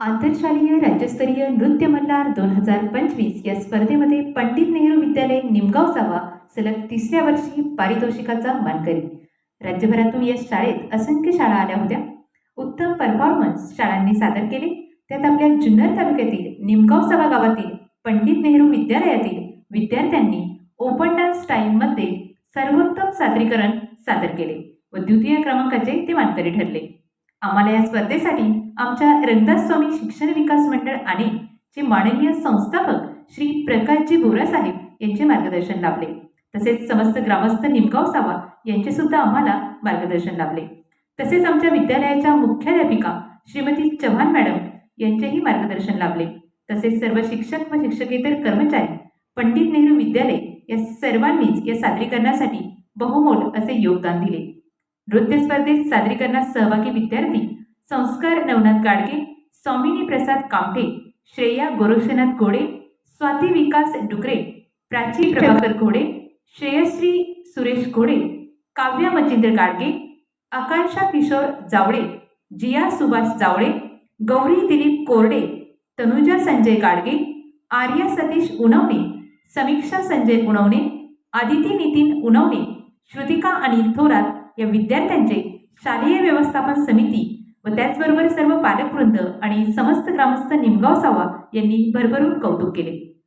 आंतरशालीय राज्यस्तरीय नृत्य मल्हार दोन हजार पंचवीस या स्पर्धेमध्ये पंडित नेहरू विद्यालय निमगाव सावा सलग तिसऱ्या वर्षी पारितोषिकाचा मानकरी राज्यभरातून या शाळेत असंख्य शाळा आल्या होत्या. उत्तम परफॉर्मन्स शाळांनी सादर केले. त्यात आपल्या जुन्नर तालुक्यातील निमगाव सभा गावातील पंडित नेहरू विद्यालयातील विद्यार्थ्यांनी ओपन डान्स टाईममध्ये सर्वोत्तम सादरीकरण सादर केले व द्वितीय क्रमांकाचे ते मानकरी ठरले. आम्हाला या स्पर्धेसाठी आमच्या रंगदास स्वामी शिक्षण विकास मंडळ आणि चे माननीय संस्थापक श्री प्रकाशजी बोरा साहेब यांचे मार्गदर्शन लाभले. तसेच समस्त ग्रामस्थ निमगाव सावा यांचे सुद्धा आम्हाला मार्गदर्शन लाभले. तसेच आमच्या विद्यालयाच्या मुख्याध्यापिका श्रीमती चव्हाण मॅडम यांचेही मार्गदर्शन लाभले. तसेच सर्व शिक्षक व शिक्षकेतर कर्मचारी पंडित नेहरू विद्यालय या सर्वांनीच या सादरीकरणासाठी बहुमोल असे योगदान दिले. नृत्य स्पर्धेत सादरीकरणात सहभागी विद्यार्थी संस्कार नवनाथ गाडगे स्वामिनी प्रसाद कामठे श्रेया गोरक्षनाथ घोडे स्वाती विकास डुकरे प्राची प्रभाकर घोडे श्रेयश्री सुरेश घोडे काव्या मचिंद्र गाडगे आकांक्षा किशोर जावळे जिया सुभाष जावळे गौरी दिलीप कोरडे तनुजा संजय गाडगे आर्या सतीश उनवणे समीक्षा संजय उणवणे आदिती नितीन उणवणे श्रुतिका अनिल थोरात या विद्यार्थ्यांचे शालेय व्यवस्थापन समिती व त्याचबरोबर सर्व पालकवृंद आणि समस्त ग्रामस्थ निमगाव सावा यांनी भरभरून कौतुक केले.